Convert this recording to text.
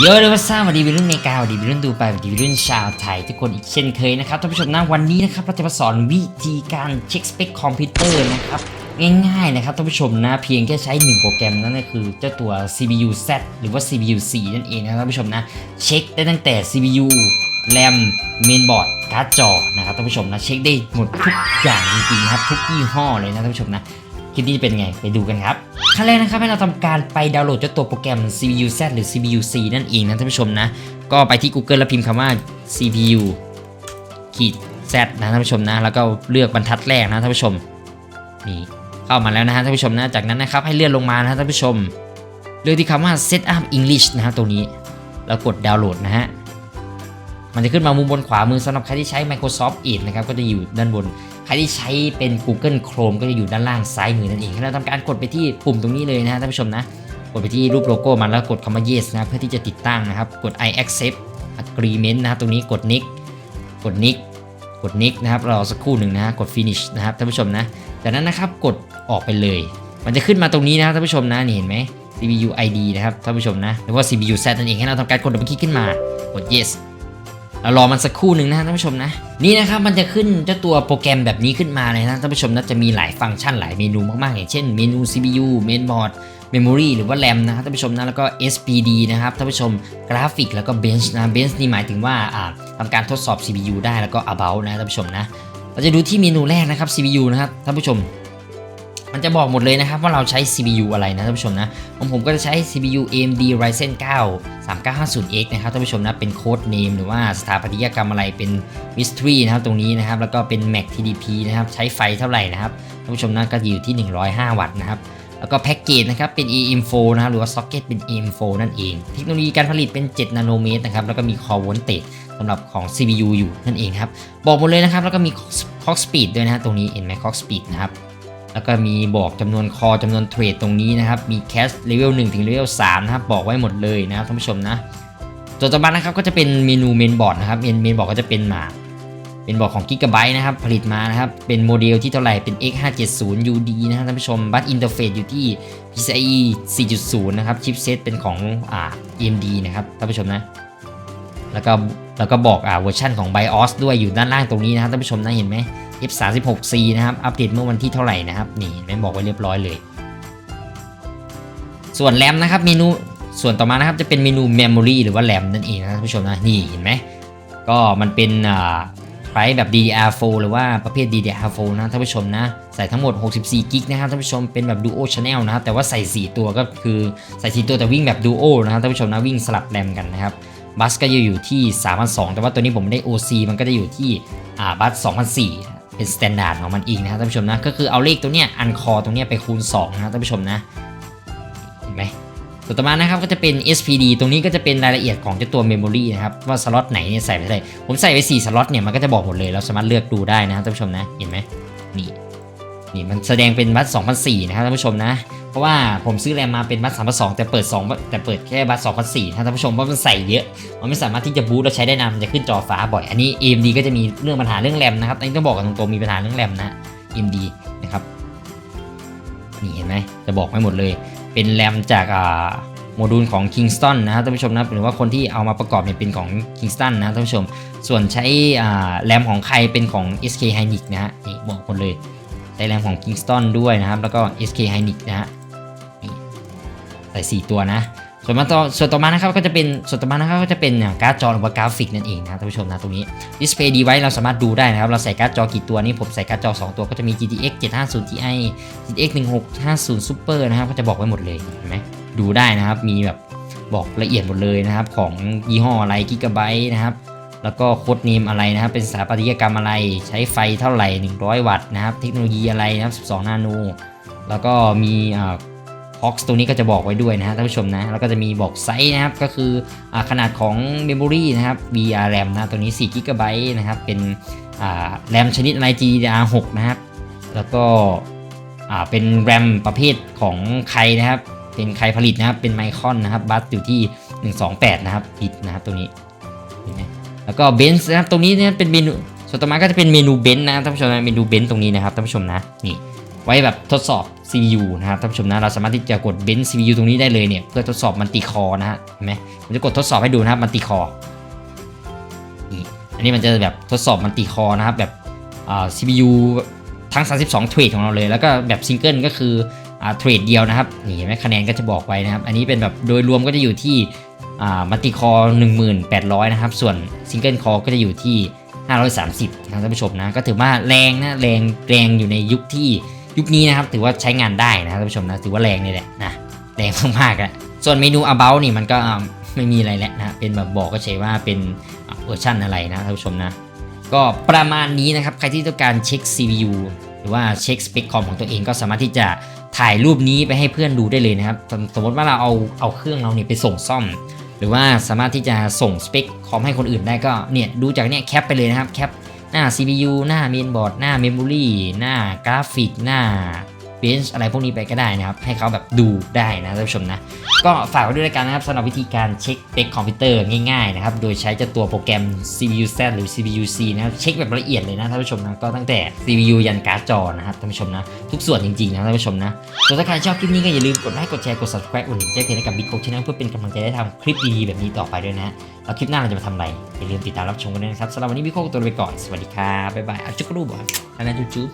เยเลยว่าทราบวัสดีวัยรุ่นเมกาวัสดีวัยรุ่นดูไปวัสดีวัยรุ่นชาวไทยทุกคนอีกเช่นเคยนะครับท่านผู้ชมนะวันนี้นะครับเราจะมาสอนวิธีการเช็คสเปคคอมพิวเตอร์นะครับง่ายๆนะครับท่านผู้ชมนะเพียงแค่ใช้หนึ่งโปรแกรมนั่นก็คือเจ้าตัว CPU Z หรือว่า CPU C นั่นเองนะครับท่านผู้ชมนะเช็คได้ตั้งแต่ CPU RAM Mainboard การ์ดจอนะครับท่านผู้ชมนะเช็คได้หมดทุกอย่างจริงๆครับทุกยี่ห้อเลยนะท่านผู้ชมนะ คลิปนี้จะเป็นไงไปดูกันครับขั้นแรกนะครับให้เราทำการไปดาวน์โหลดเจ้าตัวโปรแกรม CPU Z หรือ CPU C นั่นเองนะท่านผู้ชมนะ ก็ไปที่ Google แล้วพิมพ์คำว่า CPU ขีด Z นะท่านผู้ชมนะ แล้วก็เลือกบรรทัดแรกนะท่านผู้ชมนี่เข้ามาแล้วนะฮะท่านผู้ชมนะจากนั้นนะครับให้เลื่อนลงมานะท่านผู้ชม เลือกที่คำว่า Setup English นะฮะตรงนี้แล้วกดดาวน์โหลดนะฮะมันจะขึ้นมามุมบนขวามือสำหรับใครที่ใช้ Microsoft Edge นะครับก็จะอยู่ด้านบน ใครที่ใช้เป็น Google Chrome ก็จะอยู่ด้านล่างซ้ายมือนั่นเองให้เราทำการกดไปที่ปุ่มตรงนี้เลยนะท่านผู้ชมนะกดไปที่รูปโลโก้มันแล้วกดคำว่า yes นะเพื่อที่จะติดตั้งนะครับ กด I accept agreement นะครับตรงนี้กด next กด next กด next นะครับรอสักครู่หนึ่งนะกด finish นะครับท่านผู้ชมนะจากนั้นนะครับกดออกไปเลย มันจะขึ้นมาตรงนี้นะครับท่านผู้ชมนะนี่เห็นไหม CPU ID นะครับท่านผู้ชมนะหรือว่า CPU Z นั่นเองให้เราทำการกดดับเบิลคลิกขึ้นมากด yes รารอมันสักครู่หนึ่งนะท่านผู้ชมนะ นี่นะครับมันจะขึ้นเจ้าตัวโปรแกรมแบบนี้ขึ้นมาเลยนะท่านผู้ชมนะจะมีหลายฟังก์ชันหลายเมนูมากๆอย่างเช่นเมนู CPU mainboard memory หรือว่า RAM นะครับท่านผู้ชมนะแล้วก็ SPD นะครับท่านผู้ชมกราฟิกแล้วก็ bench นะ bench นี่หมายถึงว่าทำการทดสอบ CPU ได้แล้วก็ about นะท่านผู้ชมนะเราจะดูที่เมนูแรกนะครับ CPU นะครับท่านผู้ชม มันจะบอกหมดเลยนะครับว่าเราใช้ CPU อะไรนะท่านผู้ชมนะของผมก็จะใช้ CPU AMD Ryzen 9 3950X นะครับท่านผู้ชมนะเป็นโค้ดเนมหรือว่าสถาปัตยกรรมอะไรเป็น Mystery นะครับตรงนี้นะครับแล้วก็เป็น Mac TDP นะครับใช้ไฟเท่าไหร่นะครับท่านผู้ชมนะก็อยู่ที่ 105 วัตต์นะครับแล้วก็แพ็กเกจนะครับเป็น AM4 นะครับหรือว่าซ็อกเก็ตเป็น AM4 นั่นเอง เทคโนโลยีการผลิตเป็น 7 นาโนเมตรนะครับแล้วก็มี Core Voltage สำหรับของ CPU อยู่นั่นเองครับบอกหมดเลยนะครับแล้วก็มี Clock Speed ด้วยนะฮะตรงนี้เห็นไหม Clock Speed นะครับ แล้วก็มีบอกจำนวนคอจำนวนเทรดตรงนี้นะครับ มีแคสเลเวล1ถึงเลเวล3นะครับ บอกไว้หมดเลยนะครับท่านผู้ชมนะตัวต่อมานะครับก็จะเป็นเมนูเมนบอร์ดนะครับเมนเมนบอร์ดก็จะเป็นมาเป็นบอร์ดของ Gigabyte นะครับ ผลิตมานะครับ เป็นโมเดลที่เท่าไหร่ เป็น X570 UD นะครับท่านผู้ชม บัตอินเทอร์เฟซอยู่ที่ PCIe 4.0 นะครับ ชิปเซตเป็นของอ่า AMD นะครับท่านผู้ชมนะ แล้วก็แล้วก็บอกอ่าเวอร์ชันของ BIOS ด้วยอยู่ด้านล่างตรงนี้นะครับท่านผู้ชมนะเห็นไหม F36C นะครับ อัปเดตเมื่อวันที่เท่าไหร่นะครับ นี่แม่บอกไว้เรียบร้อยเลย ส่วนแรมนะครับเมนูส่วนต่อมานะครับจะเป็นเมนู Memory หรือว่าแรมนั่นเองนะท่านผู้ชมนะนี่เห็นไหมก็มันเป็นอ่าไพร์แบบ DDR4 หรือว่าประเภท DDR4 นะท่านผู้ชมนะ ใส่ทั้งหมด 64กิกนะครับท่านผู้ชมเป็นแบบ Duo Channel นะครับแต่ว่าใส่ 4 ตัวก็คือใส่ 4 ตัวแต่วิ่งแบบ Duo นะครับท่านผู้ชมนะวิ่งสลับแรมกันนะครับ บัสก็จะอยู่ที่ 3,200 แต่ว่าตัวนี้ผมได้ OC มันก็จะอยู่ที่อ่าบัส2,004เป็นสแตนดาร์ดของมันเองนะครับท่านผู้ชมนะ ก็คือเอาเลขตัวเนี้ยอันคอตรงเนี้ยไปคูณ 2 นะท่านผู้ชมนะ เห็นไหมส่วนต่อมานะครับก็จะเป็น SPD ตรงนี้ก็จะเป็นรายละเอียดของเจ้าตัว Memory นะครับว่าสล็อตไหนเนี่ยใส่ไปไหร่ผมใส่ไป 4 สล็อตเนี่ยมันก็จะบอกหมดเลยเราสามารถเลือกดูได้นะครับท่านผู้ชมนะ เห็นไหมนี่นี่มันแสดงเป็นบัต2004นะครับท่านผู้ชมนะ เพราะว่าผมซื้อแรมมาเป็นบัต3,200แต่เปิด 2 แต่เปิดแค่บัต2004ถ้าท่านผู้ชมว่ามันใส่เยอะ มันไม่สามารถที่จะบูตแล้วใช้ได้นานมันจะขึ้นจอฟ้าบ่อย อันนี้ AMD ก็จะมีเรื่องปัญหาเรื่องแรมนะครับอันนี้ต้องบอกกันตรงๆมีปัญหาเรื่องแรมนะ AMD นะครับนี่เห็นไหมจะบอกไม่หมดเลย เป็นแรมจากอ่าโมดูลของ Kingston นะครับท่านผู้ชมนะหรือว่าคนที่เอามาประกอบเนี่ยเป็นของ Kingston นะท่านผู้ชม ส่วนใช้อ่าแรมของใครเป็นของ SK Hynix นะฮะนี่บอกหมดเลยใช้แรมของ Kingston ด้วยนะครับ แล้วก็ SK Hynix นะฮะ ใส่4ตัวนะ ส่วนมาต่อส่วนต่อมานะครับก็จะเป็นส่วนต่อมานะครับก็จะเป็นอ่าการ์ดจอหรือว่ากราฟิกนั่นเองนะท่านผู้ชมนะตรงนี้ Display Device เราสามารถดูได้นะครับเราใส่การ์ดจอกี่ตัวนี่ผมใส่การ์ดจอ 2 ตัวก็จะมี GTX 750 Ti GTX 1650 Super นะครับก็จะบอกไว้หมดเลยเห็นไหมดูได้นะครับมีแบบบอกละเอียดหมดเลยนะครับของยี่ห้ออะไรกิกะไบต์นะครับแล้วก็โค้ดเนมอะไรนะครับ เป็นสถาปัตยกรรมอะไร ใช้ไฟเท่าไหร่ 100 วัตต์นะครับ เทคโนโลยีอะไรนะครับ 12 นาโน แล้วก็มี อ่าพ็อกตรงนี้ก็จะบอกไว้ด้วยนะฮะท่านผู้ชมนะแล้วก็จะมีบอกไซส์นะครับก็คืออขนาดของ Memory นะครับ VRAM นะตัวนี้4 g b นะครับเป็นแรมชนิดอะไร GDDR6 นะครับแล้วก็เป็น RAM ประเภทของใครนะครับ เป็นใครผลิตนะครับ เป็นไมคอนนะครับ บัสอยู่ที่ 128 นะครับผิดนะครับตัวนี้ แล้วก็เบนซ์นะครับ ตรงนี้เนี่ยเป็นเมนูส่วนต่อมาก็จะเป็นเมนูเบนซ์นะครับท่านผู้ชมนะเมนูเบนซ์ตรงนี้นะครับท่านผู้ชมนะ นี่ ไว้แบบทดสอบ CPU นะครับท่านผู้ชมนะเราสามารถที่จะกดเบนซ์ CPU ตรงนี้ได้เลยเนี่ยเพื่อทดสอบมันติคอนะฮะเห็นไหมผมจะกดทดสอบให้ดูนะครับมันติคอนี่อันนี้มันจะแบบทดสอบมันติคอนะครับแบบอ่า CPU ทั้ง 32 เทรดของเราเลย แล้วก็แบบซิงเกิลก็คืออ่าเทรดเดียวนะครับนี่เห็นไหมคะแนนก็จะบอกไว้นะครับ อันนี้เป็นแบบโดยรวมก็จะอยู่ที่อ่ามัลติคอ1800 นะครับ ส่วนซิงเกิลคอก็จะอยู่ที่ 530นะครับท่านผู้ชมนะ ก็ถือว่าแรงนะ แรงแรงอยู่ในยุคที่ ยุคนี้นะครับถือว่าใช้งานได้นะครับท่านผู้ชมนะถือว่าแรงนี่แหละนะแรงมากๆอะส่วนเมนู about นี่มันก็ไม่มีอะไรแล้วนะเป็นแบบบอกก็เฉยว่าเป็นเวอร์ชันอะไรนะท่านผู้ชมนะก็ประมาณนี้นะครับ ใครที่ต้องการเช็ค CPU หรือว่าเช็คสเปคคอมของตัวเองก็สามารถที่จะถ่ายรูปนี้ไปให้เพื่อนดูได้เลยนะครับ สมสมมติว่าเราเอาเอาเครื่องเราเนี่ยไปส่งซ่อม หรือว่าสามารถที่จะส่งสเปคคอมให้คนอื่นได้ก็เนี่ยดูจากเนี่ยแคปไปเลยนะครับแคป หน้า CPU หน้าเมนบอร์ดหน้าเมมโมรีหน้ากราฟิกหน้า เบนช์อะไรพวกนี้ไปก็ได้นะครับ ให้เขาแบบดูได้นะท่านผู้ชมนะ ก็ฝากไว้ด้วยกันนะครับสำหรับวิธีการเช็คสเปคคอมพิวเตอร์ง่ายๆนะครับ โดยใช้จ้าตัวโปรแกรม CPU Z หรือ CPU C นะครับเช็คแบบละเอียดเลยนะท่านผู้ชมนะก็ตั้งแต่ CPU ยันการ์ดจอนะครับท่านผู้ชมนะทุกส่วนจริงๆนะท่านผู้ชมนะส่วนถ้าใครชอบคลิปนี้ก็อย่าลืมกดไลค์กดแชร์กด subscribe อุ่นแจ้งเตือนให้กับ Big Coach Channel เพื่อเป็นกำลังใจได้ทำคลิปดีๆแบบนี้ต่อไปด้วยนะแล้วคลิปหน้าเราจะมาทำอะไรอย่าลืมติดตามรับชมกันด้วยนะครับสำหรับวันนี้พี่โคกตัวไปก่อนสวัสดีครับบ๊ายบายอะจุ๊กกรูบอะนนั้นจุ๊บ